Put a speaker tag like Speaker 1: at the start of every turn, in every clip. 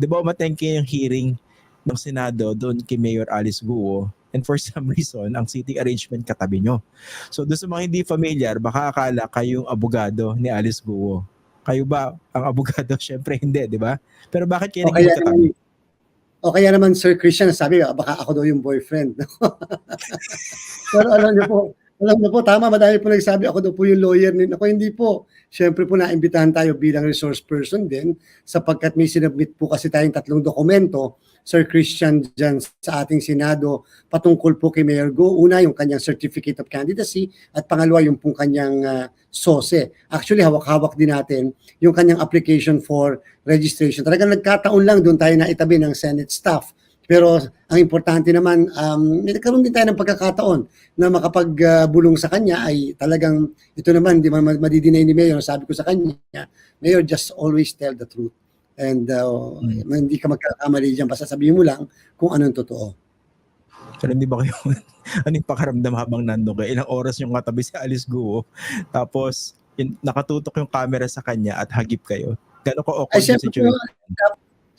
Speaker 1: di ba umatengke yung hearing ng Senado doon kay Mayor Alice Guo and for some reason, ang seating arrangement katabi nyo. So doon sa mga hindi familiar, baka akala kayong abogado ni Alice Guo. Kayo ba ang abogado? Syempre hindi, di ba? Pero bakit kayo
Speaker 2: O kaya
Speaker 1: naging katabi?
Speaker 2: o kaya naman Sir Christian, sabi baka ako daw yung boyfriend. Pero alam niyo po, alam niyo po, tama, madami po nagsabi, ako daw po yung lawyer. Ni, ako hindi po. Siyempre po, naimbitahan tayo bilang resource person din sapagkat may sinubmit po kasi tayong tatlong dokumento, Sir Christian, dyan sa ating Senado patungkol po kay Mayor Go. Una, yung kanyang Certificate of Candidacy at pangalawa, yung pong kanyang ah, SOSE. Actually, hawak-hawak din natin yung kanyang application for registration. Talagang nagkataon lang doon tayo na itabi ng Senate staff. Pero ang importante naman, um, nagkaroon din tayo ng pagkakataon na makapagbulong sa kanya ay talagang ito naman, di man madidinay ni Mayor. Sabi ko sa kanya, Mayor, just always tell the truth. And uh, hindi ka magkakamali dyan. Basta sabihin mo lang kung anong totoo.
Speaker 1: Pero hindi ba kayo, ano yung pakaramdam habang nandun kayo? Ilang oras yung katabi si Alice Guo, tapos in, nakatutok yung camera sa kanya at hagip kayo. Gano'n ko awkward
Speaker 2: Ay,
Speaker 1: yung situation?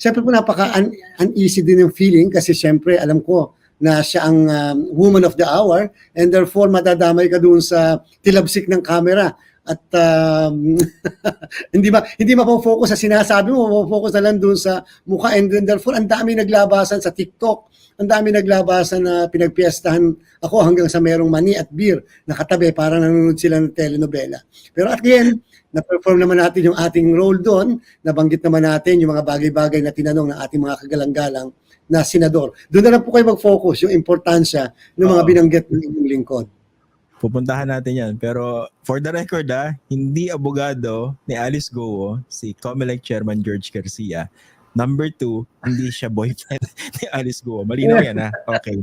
Speaker 2: Siyempre po napaka un- uneasy din yung feeling kasi siyempre alam ko na siya ang um, woman of the hour and therefore matadamay ka doon sa tilabsik ng camera at um, hindi ba hindi mapo-focus sa sinasabi mo, mapo-focus na lang doon sa mukha and then therefore ang dami naglabasan sa TikTok, ang dami naglabasan na pinagpiestahan ako hanggang sa merong mani at beer nakatabi para nanonood sila ng telenovela. Pero at the end, na-perform naman natin yung ating role doon, nabanggit naman natin yung mga bagay-bagay na tinanong ng ating mga kagalang-galang na senador. Doon na lang po kayo mag-focus yung importansya ng mga
Speaker 1: Oo.
Speaker 2: binanggit ng inyong lingkod.
Speaker 1: Pupuntahan natin yan. Pero for the record ah, hindi abogado ni Alice Guo, si COMELEC Chairman George Garcia. Number two, hindi siya boyfriend ni Alice Guo. Malinaw yan ha? Okay.